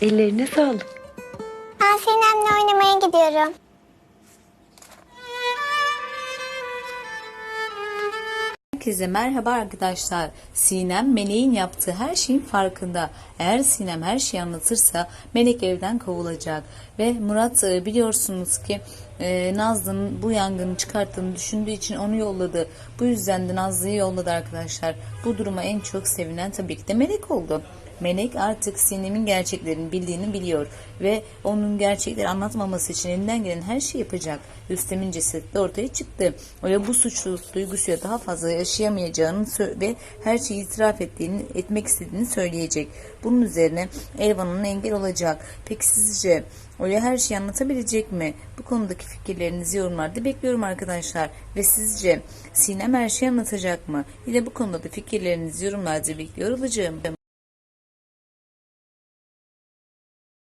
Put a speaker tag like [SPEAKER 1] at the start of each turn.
[SPEAKER 1] Ellerine sağlık.
[SPEAKER 2] Ben Sinem'le oynamaya gidiyorum.
[SPEAKER 3] Herkese merhaba arkadaşlar. Sinem Melek'in yaptığı her şeyin farkında. Eğer Sinem her şeyi anlatırsa Melek evden kovulacak. Ve Murat e, biliyorsunuz ki e, Nazlı'nın bu yangını çıkarttığını düşündüğü için onu yolladı. Bu yüzden de Nazlı'yı yolladı arkadaşlar. Bu duruma en çok sevinen tabii ki de Melek oldu. Melek artık Sinem'in gerçeklerini bildiğini biliyor ve onun gerçekleri anlatmaması için elinden gelen her şeyi yapacak. Rüstem'in cesedi de ortaya çıktı. Ve bu suçluluk duygusuyla daha fazla yaşayamayacağını ve her şeyi itiraf ettiğini, etmek istediğini söyleyecek. Bunun üzerine Elvan'ın engel olacak. Peki sizce Oya her şeyi anlatabilecek mi? Bu konudaki fikirlerinizi yorumlarda bekliyorum arkadaşlar. Ve sizce Sinem her şeyi anlatacak mı? Yine bu konuda da fikirlerinizi yorumlarda bekliyor olacağım.